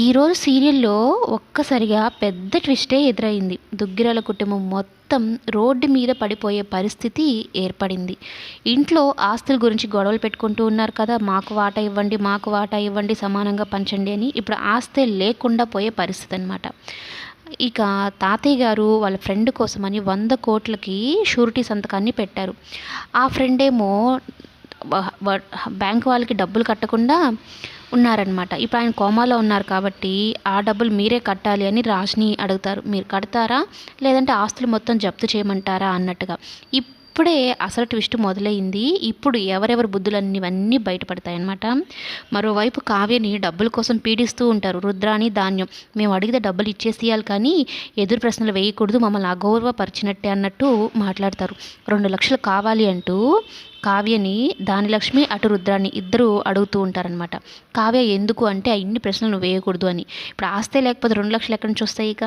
ఈరోజు సీరియల్లో ఒక్కసారిగా పెద్ద ట్విస్టే ఎదురైంది. దుగ్గిరాల కుటుంబం మొత్తం రోడ్డు మీద పడిపోయే పరిస్థితి ఏర్పడింది. ఇంట్లో ఆస్తుల గురించి గొడవలు పెట్టుకుంటూ ఉన్నారు కదా మాకు వాటా ఇవ్వండి మాకు వాటా ఇవ్వండి సమానంగా పంచండి అని ఇప్పుడు ఆస్తే లేకుండా పోయే పరిస్థితి అనమాట ఇక తాతయ్య గారు వాళ్ళ ఫ్రెండ్ కోసమని వంద కోట్లకి షూరిటీ సంతకాన్ని పెట్టారు. ఆ ఫ్రెండ్ ఏమో బ్యాంక్ వాళ్ళకి డబ్బులు కట్టకుండా ఉన్నారనమాట ఇప్పుడు ఆయన కోమాలో ఉన్నారు కాబట్టి ఆ డబ్బులు మీరే కట్టాలి అని రాజ్ని అడుగుతారు. మీరు కడతారా? లేదంటే ఆస్తులు మొత్తం జప్తు చేయమంటారా? అన్నట్టుగా. ఇప్పుడే అసలు ట్విస్ట్ మొదలైంది. ఇప్పుడు ఎవరెవరి బుద్ధులన్నీ ఇవన్నీ బయటపడతాయన్నమాట. మరోవైపు కావ్యని డబ్బుల కోసం పీడిస్తూ ఉంటారు. రుద్రాని ధాన్యం మేము అడిగితే డబ్బులు ఇచ్చేసేయాలి కానీ ఎదురు ప్రశ్నలు వేయకూడదు మమ్మల్ని అగౌరవపరిచినట్టే అన్నట్టు మాట్లాడతారు. రెండు లక్షలు కావాలి అంటూ కావ్యని దానిలక్ష్మి అటు రుద్రాన్ని ఇద్దరు అడుగుతూ ఉంటారనమాట కావ్య ఎందుకు అంటే ఇన్ని ప్రశ్నలు వేయకూడదు అని. ఇప్పుడు ఆస్తే లేకపోతే రెండు లక్షలు ఎక్కడి నుంచి వస్తాయి ఇక?